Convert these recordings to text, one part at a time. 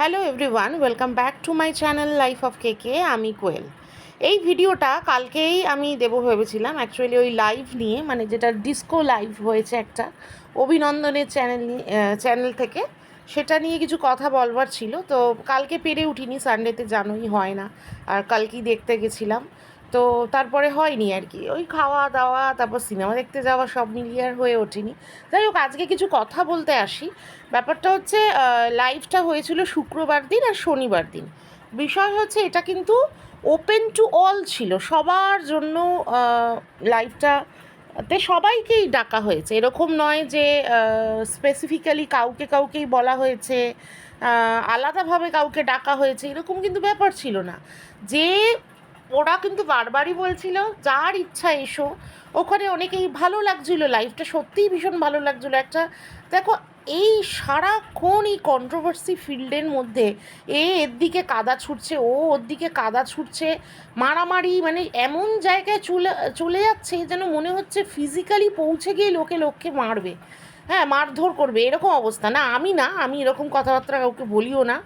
Hello everyone welcome back to my channel life of K K আমি কোয়েল। এই ভিডিওটা কালকেই আমি দেব ভেবেছিলাম অ্যাকচুয়ালি ওই লাইভ নিয়ে মানে যেটা ডিস্কো লাইভ হয়েছে একটা, অভিনন্দনের চ্যানেল চ্যানেল থেকে। সেটা নিয়ে কিছু কথা বলবার ছিল, তো কালকে পেরে উঠিনি সানডেতে জানোই হয় না, আর কালকেই দেখতে গেছিলাম। তো তারপরে হয়নি আর কি। ওই খাওয়া দাওয়া, তারপর সিনেমা দেখতে যাওয়া সব মিলিয়ে আর হয়ে ওঠেনি। যাই হোক, আজকে কিছু কথা বলতে আসি। ব্যাপারটা হচ্ছে লাইভটা হয়েছিল শুক্রবার দিন আর শনিবার দিন। বিষয় হচ্ছে, এটা কিন্তু ওপেন টু অল ছিল। সবার জন্য লাইভটা তে সবাইকেই ডাকা হয়েছে। এরকম নয় যে স্পেসিফিক্যালি কাউকে কাউকেই বলা হয়েছে আলাদাভাবে কাউকে ডাকা হয়েছে, এরকম কিন্তু ব্যাপার ছিল না। যে ওরা কিন্তু বারবারই বলছিল, যার ইচ্ছা এসো। ওখানে অনেকেই ভালো লাগছিল, লাইফটা সত্যিই ভীষণ ভালো লাগছিল। একটা, দেখো, এই সারাক্ষণ এই কন্ট্রোভার্সি ফিল্ডের মধ্যে এ এর দিকে কাদা ছুটছে, ও ওর দিকে কাদা ছুটছে, মারামারি মানে এমন জায়গায় চলে চলে যাচ্ছে যেন মনে হচ্ছে ফিজিক্যালি পৌঁছে গিয়ে লোকে লোককে মারবে। হ্যাঁ মারধর করবে, এরকম অবস্থা। না, আমি না, আমি এরকম কথাবার্তা কাউকে বলিও না।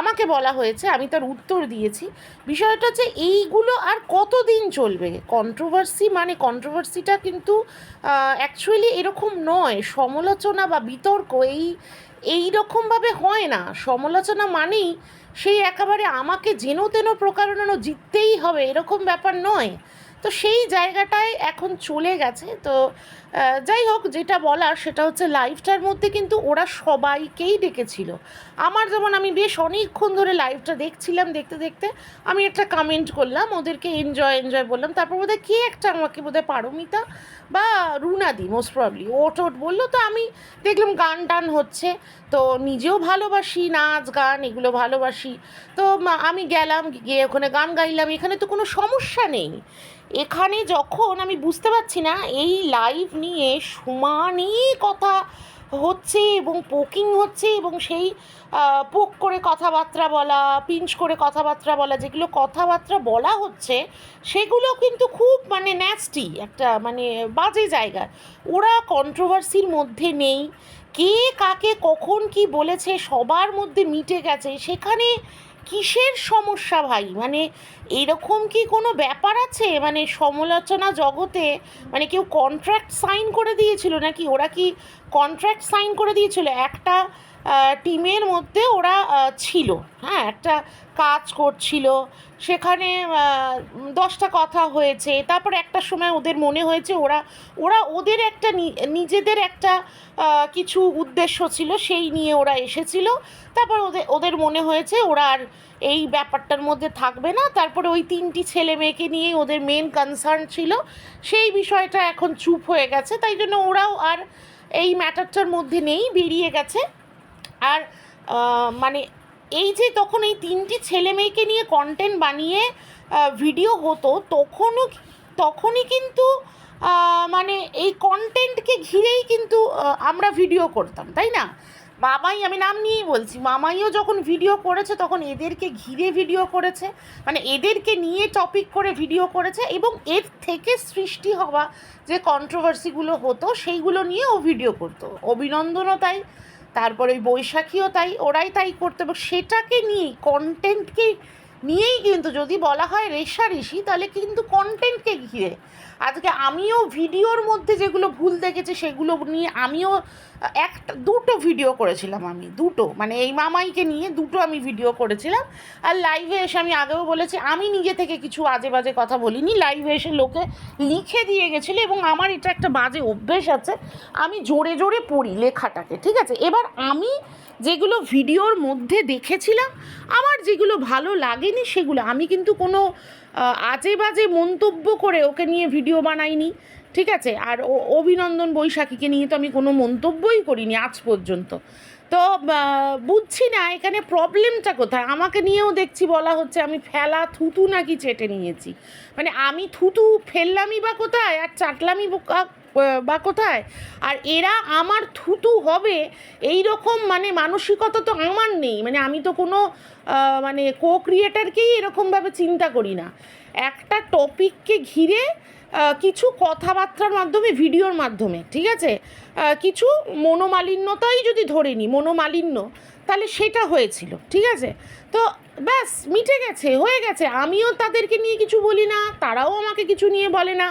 আমাকে বলা হয়েছে, আমি তার উত্তর দিয়েছি। বিষয়টা হচ্ছে এইগুলো আর কতদিন চলবে? কন্ট্রোভার্সি মানে কন্ট্রোভার্সিটা কিন্তু অ্যাকচুয়ালি এরকম নয়। সমালোচনা বা বিতর্ক এই এই রকমভাবে হয় না। সমালোচনা মানেই সেই একেবারে আমাকে যেন তেন প্রকারণানো জিততেই হবে, এরকম ব্যাপার নয়। তো সেই জায়গাটায় এখন চলে গেছে। তো যাই হোক, যেটা বলার সেটা হচ্ছে লাইভটার মধ্যে কিন্তু ওরা সবাইকেই ডেকেছিল। আমার যেমন আমি বেশ অনেকক্ষণ ধরে লাইভটা দেখছিলাম দেখতে দেখতে, আমি একটা কমেন্ট করলাম, ওদেরকে এনজয় এনজয় বললাম। তারপর বোধহয় কে একটা আমাকে বোধহয় পারমিতা বা রুনাদি মোস্ট প্রবলি ওট ওট বলল। তো আমি দেখলাম গান টান হচ্ছে, তো নিজেও ভালোবাসি, নাচ, গান, এগুলো ভালোবাসি। তো আমি গেলাম, গিয়ে ওখানে গান গাইলাম, এখানে তো কোনো সমস্যা নেই। এখানে যখন আমি বুঝতে পারছি না, এই লাইভ নিয়ে সমানই কথা হচ্ছে এবং পোকিং হচ্ছে এবং সেই পোক করে কথাবার্তা বলা পিঞ্চ করে কথাবার্তা বলা, যেগুলো কথাবার্তা বলা হচ্ছে, সেগুলো কিন্তু খুব মানে ন্যাস্টি একটা মানে বাজে জায়গা। ওরা কন্ট্রোভার্সির মধ্যে নেই। কে কাকে কখন কি বলেছে, সবার মধ্যে মিটে গেছে, সেখানে কিসের সমস্যা ভাই? মানে এরকম কি কোনো ব্যাপার আছে? মানে সমালোচনা জগতে মানে কেউ কন্ট্রাক্ট সাইন করে দিয়েছিল নাকি? ওরা কি কন্ট্রাক্ট সাইন করে দিয়েছিল? একটা টিমের মধ্যে ওরা ছিল। হ্যাঁ একটা কাজ করছিল। সেখানে দশটা কথা হয়েছে। তারপর একটা সময় ওদের মনে হয়েছে ওরা ওরা ওদের একটা নিজেদের একটা কিছু উদ্দেশ্য ছিল, সেই নিয়ে ওরা এসেছিল। তারপর ওদের ওদের মনে হয়েছে ওরা আর এই ব্যাপারটার মধ্যে থাকবে না। তারপরে ওই তিনটি ছেলে মেয়েকে নিয়েই ওদের মেন কনসার্ন ছিল। সেই বিষয়টা এখন চুপ হয়ে গেছে। তাই জন্য ওরাও আর এই ম্যাটারটার মধ্যে নেই, বেরিয়ে গেছে। আর মানে এই যে তখন এই তিনটি ছেলে মেয়েকে নিয়ে কন্টেন্ট বানিয়ে ভিডিও হতো, তখনও তখনই কিন্তু মানে এই কন্টেন্টকে ঘিরেই কিন্তু আমরা ভিডিও করতাম, তাই না? মামাই, আমি নাম নিয়েই বলছি, মামাইও যখন ভিডিও করেছে, তখন এদেরকে ঘিরে ভিডিও করেছে মানে এদেরকে নিয়ে টপিক করে ভিডিও করেছে এবং এর থেকে সৃষ্টি হওয়া যে কন্ট্রোভার্সিগুলো হতো, সেইগুলো নিয়ে ও ভিডিও করতো। অভিনন্দনও তাই তারপরে ওই বৈশাখীও তাই ওরাই তাই করতে এবং সেটাকে নিয়েই কন্টেন্টকে নিয়েই কিন্তু যদি বলা হয় রেশারেশি তাহলে কিন্তু কন্টেন্টকে ঘিরে। আজকে আমিও ভিডিওর মধ্যে যেগুলো ভুল দেখেছি, সেগুলো নিয়ে আমিও একটা দুটো ভিডিও করেছিলাম আমি, দুটো। মানে এই মামাইকে নিয়ে দুটো আমি ভিডিও করেছিলাম। আর লাইভে এসে আমি আগেও বলেছি, আমি নিজে থেকে কিছু আজে বাজে কথা বলিনি। লাইভে এসে লোকে লিখে দিয়ে গেছিল এবং আমার এটা একটা বাজে অভ্যেস আছে। আমি জোরে জোরে পড়ি লেখাটাকে, ঠিক আছে? এবার আমি যেগুলো ভিডিওর মধ্যে দেখেছিলাম, আমার যেগুলো ভালো লাগেনি সেগুলো। আমি কিন্তু কোনো আজে বাজে মন্তব্য করে ওকে নিয়ে ভিডিও বানাইনি, ঠিক আছে? আর অভিনন্দন বৈশাখীকে নিয়ে তো আমি কোনো মন্তব্যই করিনি আজ পর্যন্ত। তো বুঝছি না এখানে প্রবলেমটা কোথায়? আমাকে নিয়েও দেখছি বলা হচ্ছে আমি ফেলা থুতু নাকি চেটে নিয়েছি। মানে আমি থুতু ফেললামই বা কোথায় আর চাটলামই বা- বা কোথায়? আর এরা আমার থুতু হবে এই রকম মানে মানসিকতা তো আমার নেই। মানে আমি তো কোনো মানে কো ক্রিয়েটারকেই এরকমভাবে চিন্তা করি না। একটা টপিককে ঘিরে কিছু কথাবার্তার মাধ্যমে ভিডিওর মাধ্যমে, ঠিক আছে? কিছু মনোমালিন্যতাই যদি ধরে নিই মনোমালিন্য, তাহলে সেটা হয়েছিল, ঠিক আছে? তো ব্যাস, মিটে গেছে, হয়ে গেছে। আমিও তাদেরকে নিয়ে কিছু বলি না, তারাও আমাকে কিছু নিয়ে বলে না।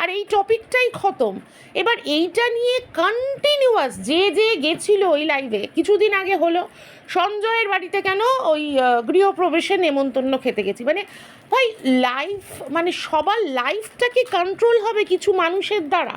আর এই টপিকটাই খতম। এবার এইটা নিয়ে কন্টিনিউয়াস যে যে গেছিল ওই লাইভে কিছুদিন আগে হলো, সঞ্জয়ের বাড়িতে কেন ওই গৃহপ্রবেশে নেমন্তন্ন খেতে গেছি। মানে ভাই লাইফ মানে সবার লাইফটা কি কন্ট্রোল হবে কিছু মানুষের দ্বারা?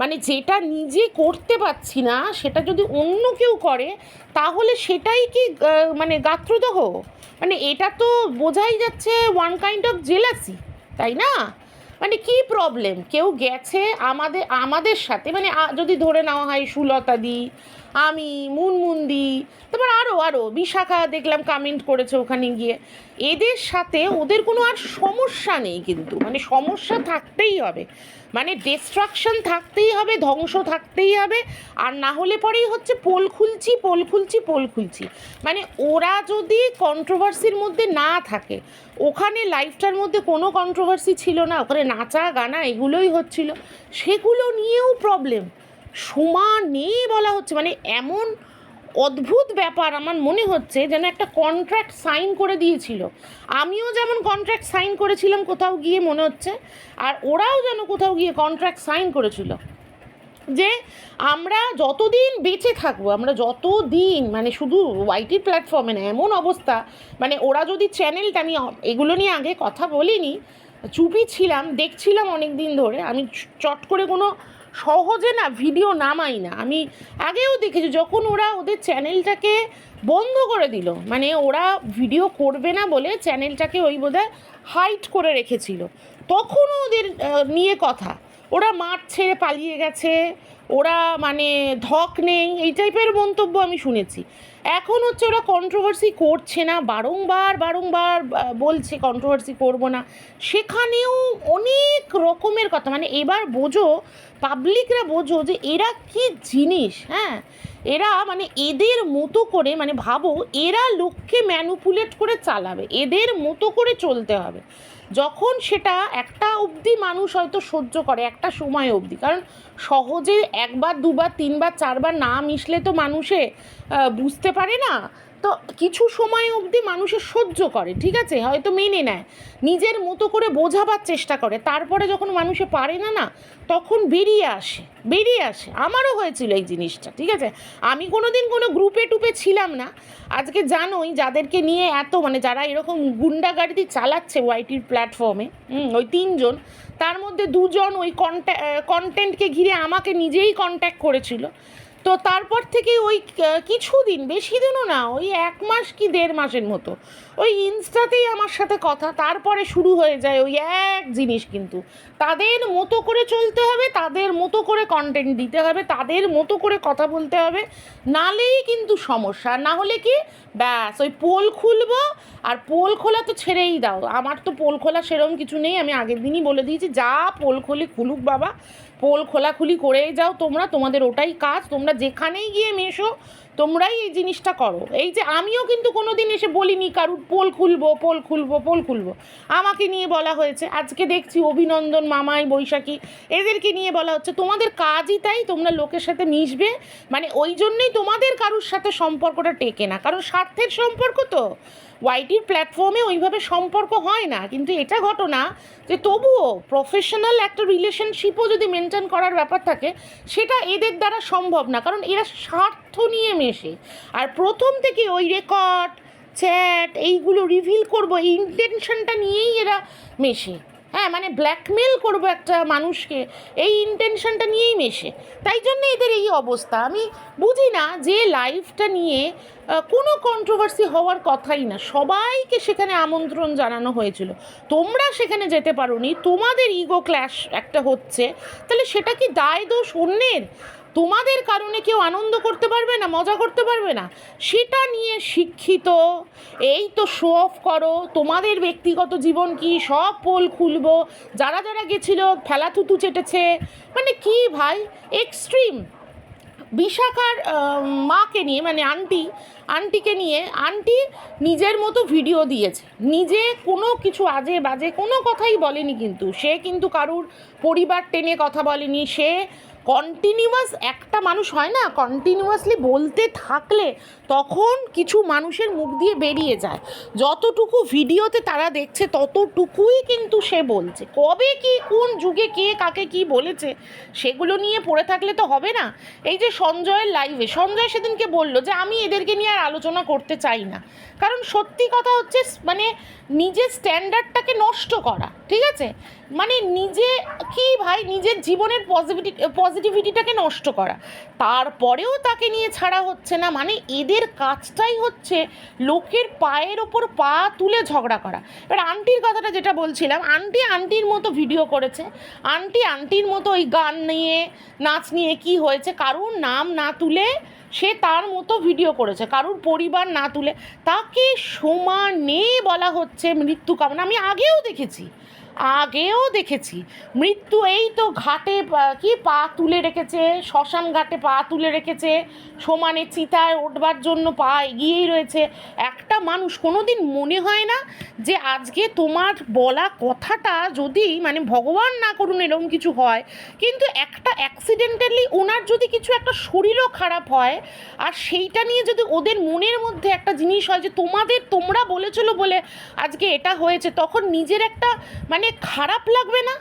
মানে যেটা নিজে করতে পারছি না, সেটা যদি অন্য কেউ করে, তাহলে সেটাই কি মানে গাত্রদাহ? মানে এটা তো বোঝাই যাচ্ছে ওয়ান কাইন্ড অফ জেলাসি তাই না? মানে কি প্রবলেম কেউ গেছে আমাদের আমাদের সাথে মানে যদি ধরে নেওয়া হয় সুলতা দি আমি, মুনমুন্দি, তারপর আরও আরও বিশাখা দেখলাম কমেন্ট করেছে ওখানে গিয়ে। এদের সাথে ওদের কোনো আর সমস্যা নেই কিন্তু মানে সমস্যা থাকতেই হবে। মানে ডিস্ট্রাকশন থাকতেই হবে, ধ্বংস থাকতেই হবে, আর না হলে পরেই হচ্ছে পোল খুলছি পোল খুলছি পোল খুলছি। মানে ওরা যদি কন্ট্রোভার্সির মধ্যে না থাকে, ওখানে লাইফটার মধ্যে কোনো কন্ট্রোভার্সি ছিল না, ওখানে নাচা গানা এগুলোই হচ্ছিল, সেগুলো নিয়েও প্রবলেম সমানে বলা হচ্ছে। মানে এমন অদ্ভুত ব্যাপার আমার মনে হচ্ছে যেন একটা কন্ট্রাক্ট সাইন করে দিয়েছিল। আমিও যেমন কন্ট্রাক্ট সাইন করেছিলাম কোথাও গিয়ে মনে হচ্ছে, আর ওরাও যেন কোথাও গিয়ে কন্ট্রাক্ট সাইন করেছিল। যে আমরা যতদিন বেঁচে থাকব, আমরা যতদিন মানে শুধু ওয়াইটি প্ল্যাটফর্মে না, এমন অবস্থা মানে ওরা যদি চ্যানেলটা আমি এগুলো নিয়ে আগে কথা বলিনি, চুপি ছিলাম, দেখছিলাম অনেক দিন ধরে, আমি চট করে কোনো সহজে না ভিডিও নামাই না। আমি আগেও দেখেছি, যখন ওরা ওদের চ্যানেলটাকে বন্ধ করে দিল মানে ওরা ভিডিও করবে না বলে চ্যানেলটাকে ওই বোধহয় হাইট করে রেখেছিল। তখনও ওদের নিয়ে কথা। ওরা মাঠ ছেড়ে পালিয়ে গেছে, ওরা মানে ধক নেই, এই টাইপের মন্তব্য আমি শুনেছি। এখন হচ্ছে ওরা কন্ট্রোভার্সি করছে না, বারংবার বারংবার বলছে কন্ট্রোভার্সি করব না। সেখানেও অনেক রকমের কথা মানে এবার বোঝো পাবলিকরা বোঝো যে এরা কি জিনিস হ্যাঁ? এরা মানে এদের মতো করে মানে ভাবো, এরা লোককে ম্যানুপুলেট করে চালাবে, এদের মতো করে চলতে হবে। যখন সেটা একটা অবধি মানুষ হয়তো সহ্য করে একটা সময় অবধি। কারণ সহজে একবার, দুবার, তিনবার, চারবার না মিশলে তো মানুষে বুঝতে পারে না। তো কিছু সময় অবধি মানুষের সহ্য করে, ঠিক আছে? হয়তো মেনে নেয়। নিজের মতো করে বোঝাবার চেষ্টা করে। তারপরে যখন মানুষে পারে না না, তখন বেরিয়ে আসে বেরিয়ে আসে। আমারও হয়েছিল এই জিনিসটা, ঠিক আছে? আমি কোনো দিন কোনো গ্রুপে টুপে ছিলাম না। আজকে জানোই যাদেরকে নিয়ে এত মানে যারা এরকম গুন্ডাগাড়ি চালাচ্ছে ওয়াইটির প্ল্যাটফর্মে ওই তিনজন তার মধ্যে দুজন ওই কন্টেন্টকে ঘিরে আমাকে নিজেই কন্ট্যাক্ট করেছিল। তো তারপর থেকে ওই কিছু দিন বেশি দিনও না, ওই এক মাস কি দেড় মাসের মতো, ওই ইনস্টাতেই আমার সাথে কথা, তারপরে শুরু হয়ে যায় ওই এক জিনিস কিন্তু। তাদের মতো করে চলতে হবে, তাদের মতো করে কন্টেন্ট দিতে হবে, তাদের মতো করে কথা বলতে হবে। নালেই কিন্তু সমস্যা, না হলে কি? ব্যাস, ওই পোল খুলবো আর পোল খোলা তো ছেড়েই দাও। আমার তো পোল খোলা সেরকম কিছু নেই, আমি আগের দিনই বলে দিয়েছি, যা পোল খুলি খুলুক বাবা। পোল খোলাখুলি করেই যাও তোমরা, তোমাদের ওটাই কাজ, তোমরা যেখানেই গিয়ে মেশো তোমরাই এই জিনিসটা করো। এই যে আমিও কিন্তু কোনো দিন এসে বলিনি, কারুর পোল খুলবো পোল খুলবো পোল খুলবো। আমাকে নিয়ে বলা হয়েছে, আজকে দেখছি অভিনন্দন মামাই, বৈশাখী। এদেরকে নিয়ে বলা হচ্ছে, তোমাদের কাজই তাই, তোমরা লোকের সাথে মিশবে। মানে ওই জন্যই তোমাদের কারুর সাথে সম্পর্কটা টেকে না। কারণ স্বার্থের সম্পর্ক তো। ওয়াইটির প্ল্যাটফর্মে ওইভাবে সম্পর্ক হয় না। কিন্তু এটা ঘটনা যে তবুও প্রফেশনাল একটা রিলেশনশিপও যদি মেনটেন করার ব্যাপার থাকে, সেটা এদের দ্বারা সম্ভব না। কারণ এরা স্বার্থ নিয়ে মেশে। আর প্রথম থেকে ওই রেকর্ড চ্যাট এইগুলো রিভিল করব ইন্টেনশনটা নিয়েই এরা মেশে। হ্যাঁ মানে ব্ল্যাকমেল করব একটা মানুষকে, এই ইন্টেনশনটা নিয়েই মেশে। তাই জন্য এদের এই অবস্থা। আমি বুঝি না যে লাইফটা নিয়ে কোনো কন্ট্রোভার্সি হওয়ার কথাই না। সবাইকে সেখানে আমন্ত্রণ জানানো হয়েছিল। তোমরা সেখানে যেতে পারোনি। তোমাদের ইগো ক্ল্যাশ একটা হচ্ছে। তাহলে সেটা কি দায় দোষ অন্যের? তোমাদের কারণে কেউ আনন্দ করতে পারবে না, মজা করতে পারবে না। সেটা নিয়ে শিক্ষিত, এই তো শো অফ করো, তোমাদের ব্যক্তিগত জীবন কি, সব পোল খুলবো। যারা যারা গেছিল ফেলাথুতু চেটেছে। মানে কি ভাই? এক্সট্রিম বিশাখার মাকে নিয়ে মানে আন্টি, আন্টিকে নিয়ে, আন্টি নিজের মতো ভিডিও দিয়েছে। নিজে কোনো কিছু আজে বাজে কোনো কথাই বলেনি কিন্তু। সে কিন্তু কারুর পরিবার টেনে কথা বলেনি। সে কন্টিনিউয়াস একটা মানুষ হয় না কন্টিনিউয়াসলি বলতে থাকলে তখন কিছু মানুষের মুখ দিয়ে বেরিয়ে যায়। যতটুকু ভিডিওতে তারা দেখছে ততটুকুই কিন্তু সে বলছে। কবে কি, কোন যুগে কে কাকে কি বলেছে, সেগুলো নিয়ে পড়ে থাকলে তো হবে না। এই যে সঞ্জয়ের লাইভে সঞ্জয় সেদিনকে বলল যে, আমি এদেরকে নিয়ে আর আলোচনা করতে চাই না। কারণ সত্যি কথা হচ্ছে মানে নিজের স্ট্যান্ডার্ডটাকে নষ্ট করা, ঠিক আছে? মানে নিজে, কি ভাই? নিজের জীবনের পজিটিভিটি পজিটিভিটিটাকে নষ্ট করা। তারপরেও তাকে নিয়ে ছাড়া হচ্ছে না। মানে এদের কাজটাই হচ্ছে লোকের পায়ের ওপর পা তুলে ঝগড়া করা। এবার আন্টির কথাটা যেটা বলছিলাম আন্টি আন্টির মতো ভিডিও করেছে। আন্টি আন্টির মতো ওই গান নিয়ে, নাচ নিয়ে কি হয়েছে, কারুর নাম না তুলে সে তার মতো ভিডিও করেছে। কারুর পরিবার না তুলে। তাকে সমানে বলা হচ্ছে মৃত্যু কামনা। আমি আগেও দেখেছি। আগেও দেখেছি। মৃত্যু এই তো ঘাটে কি পা তুলে রেখেছে, শ্মশান ঘাটে পা তুলে রেখেছে, সমানে চিতায় উঠবার জন্য পা এগিয়েই রয়েছে। একটা মানুষ কোনো দিন মনে হয় না যে আজকে তোমার বলা কথাটা যদি মানে ভগবান না করুন এরকম কিছু হয়, কিন্তু একটা অ্যাক্সিডেন্টালি ওনার যদি কিছু একটা শরীরও খারাপ হয়, আর সেইটা নিয়ে যদি ওদের মনের মধ্যে একটা জিনিস হয় যে তোমাদের তোমরা বলেছিল বলে আজকে এটা হয়েছে, তখন নিজের একটা মানে খারাপ লাগবে না?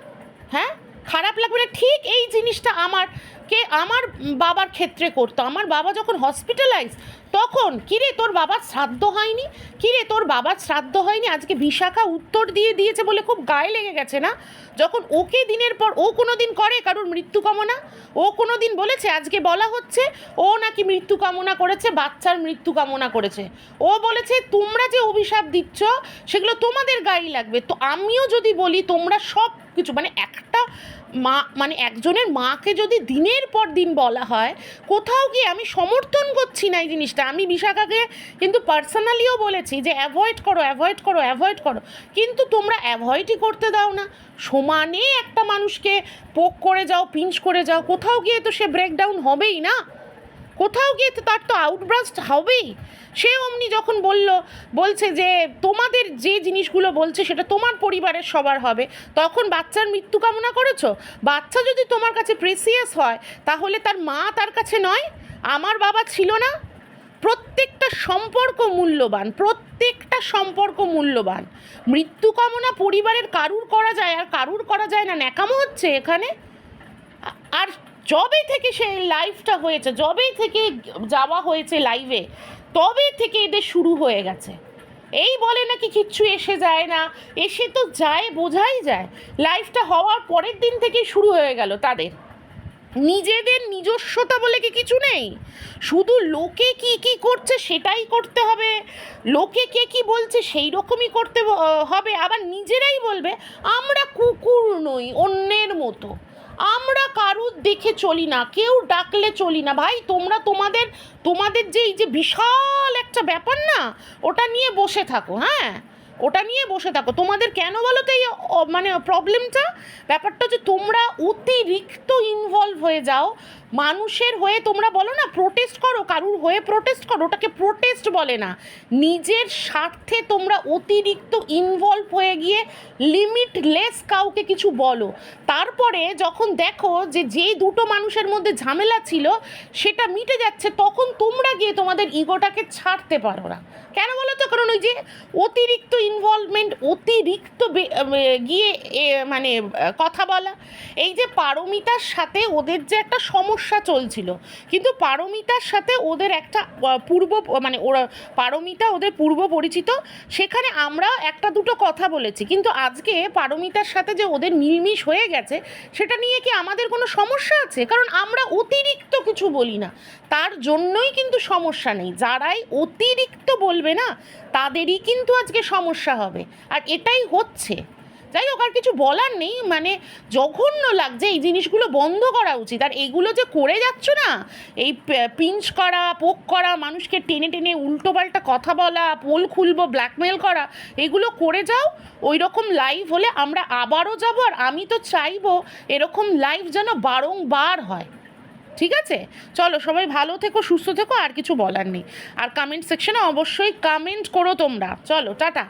হ্যাঁ? খারাপ লাগবে না? ঠিক এই জিনিসটা আমার কে আমার বাবার ক্ষেত্রে করতো। আমার বাবা যখন হসপিটালাইজ তখন, কিরে, তোর বাবার শ্রাদ্ধ হয়নি? কিরে, তোর বাবার শ্রাদ্ধ হয়নি? আজকে বিশাখা উত্তর দিয়ে দিয়েছে বলে খুব গায়ে লেগে গেছে না? যখন ওকে দিনের পর ও কোনো দিন করে কারোর মৃত্যু কামনা? ও কোনো দিন বলেছে, আজকে বলা হচ্ছে, ও নাকি মৃত্যু কামনা করেছে, বাচ্চার মৃত্যু কামনা করেছে। ও বলেছে, তোমরা যে অভিশাপ দিচ্ছ, সেগুলো তোমাদের গায়ে লাগবে। তো আমিও যদি বলি, তোমরা সব কিছু মানে একটা মা মানে একজনের মাকে যদি দিনের পর দিন বলা হয়, কোথাও গিয়ে আমি সমর্থন করছি না এই জিনিসটা। আমি বিশাখাকে কিন্তু পার্সোনালিও বলেছি যে অ্যাভয়েড করো অ্যাভয়েড করো অ্যাভয়েড করো। কিন্তু তোমরা অ্যাভয়েডই করতে দাও না। সমানে একটা মানুষকে পোক করে যাও পিঞ্চ করে যাও। কোথাও গিয়ে তো সে ব্রেকডাউন হবেই না। কোথাও গিয়ে তো তার তো আউটব্রাস্ট হবেই। সে অমনি যখন বলল, বলছে যে, তোমাদের যে জিনিসগুলো বলছে সেটা তোমার পরিবারের সবার হবে। তখন বাচ্চার মৃত্যু কামনা করেছ? বাচ্চা যদি তোমার কাছে প্রেসিয়াস হয়, তাহলে তার মা তার কাছে নয়, আমার বাবা ছিল না। প্রত্যেকটা সম্পর্ক মূল্যবান, প্রত্যেকটা সম্পর্ক মূল্যবান। মৃত্যু কামনা পরিবারের কারুর করা যায়, আর কারুর করা যায় না? ন্যাকামো হচ্ছে এখানে। আর যবে থেকে সে লাইভটা হয়েছে, যবেই থেকে যাওয়া হয়েছে লাইভে তবে থেকে এদের শুরু হয়ে গেছে। এই বলে নাকি কিচ্ছু এসে যায় না, এসে তো যায়, বোঝাই যায়। লাইভটা হওয়ার পরের দিন থেকেই শুরু হয়ে গেল তাদের। নিজেদের নিজস্বতা বলে কি কিছু নেই? শুধু লোকে কি কি করছে সেটাই করতে হবে। লোকে কে কি বলছে সেই রকমই করতে হবে। আবার নিজেরাই বলবে, আমরা কুকুর নই, অন্যের মতো। আমরা কারুর দেখে চলি না, কেউ ডাকলে চলি না। ভাই, তোমরা তোমাদের তোমাদের যে এই যে বিশাল একটা ব্যাপার না, ওটা নিয়ে বসে থাকো হ্যাঁ? ওটা নিয়ে বসে থাকো। তোমাদের কেন বলো তো এই মানে প্রবলেমটা ব্যাপারটা হচ্ছে তোমরা অতিরিক্ত ইনভলভ হয়ে যাও মানুষের হয়ে তোমরা বলো না প্রোটেস্ট করো, কারুর হয়ে প্রোটেস্ট করো, ওটাকে প্রোটেস্ট বলে না। নিজের স্বার্থে তোমরা অতিরিক্ত ইনভলভ হয়ে গিয়ে লিমিটলেস কাউকে কিছু বলো। তারপরে যখন দেখো যে যেই দুটো মানুষের মধ্যে ঝামেলা ছিল, সেটা মিটে যাচ্ছে, তখন তোমরা গিয়ে তোমাদের ইগোটাকে ছাড়তে পারো না। কেন বলো তো? কারণ ওই যে অতিরিক্ত ইনভলভমেন্ট অতিরিক্ত গিয়ে মানে কথা বলা, এই যে পারমিতার সাথে ওদের যে একটা সমস্যা চলছিল। কিন্তু পারমিতার সাথে ওদের একটা পূর্ব মানে ওরা, পারমিতা ওদের পূর্ব পরিচিত, সেখানে আমরা একটা দুটো কথা বলেছি। কিন্তু আজকে পারমিতার সাথে যে ওদের মিলমিশ হয়ে গেছে, সেটা নিয়ে কি আমাদের কোনো সমস্যা আছে? কারণ আমরা অতিরিক্ত কিছু বলি না। তার জন্যই কিন্তু সমস্যা নেই। যারাই অতিরিক্ত বলবে না, তাদেরই কিন্তু আজকে সমস্যা হবে। আর এটাই হচ্ছে। যাই হোক, আর কিছু বলার নেই। মানে জঘন্য লাগছে এই জিনিসগুলো বন্ধ করা উচিত। আর এগুলো যে করে যাচ্ছ না, এই পিঞ্চ করা, পোক করা, মানুষকে টেনে টেনে উল্টোপাল্টা কথা বলা, পোল খুলবো ব্ল্যাকমেল করা, এগুলো করে যাও। ওই রকম লাইভ হলে আমরা আবারও যাব আর আমি তো চাইব এরকম লাইভ যেন বারংবার হয়। ঠিক আছে? চলো, সবাই ভালো থেকো, সুস্থ থেকো, আর কিছু বলার নেই। আর কমেন্ট সেকশনে অবশ্যই কমেন্ট করো তোমরা। চলো, টাটা।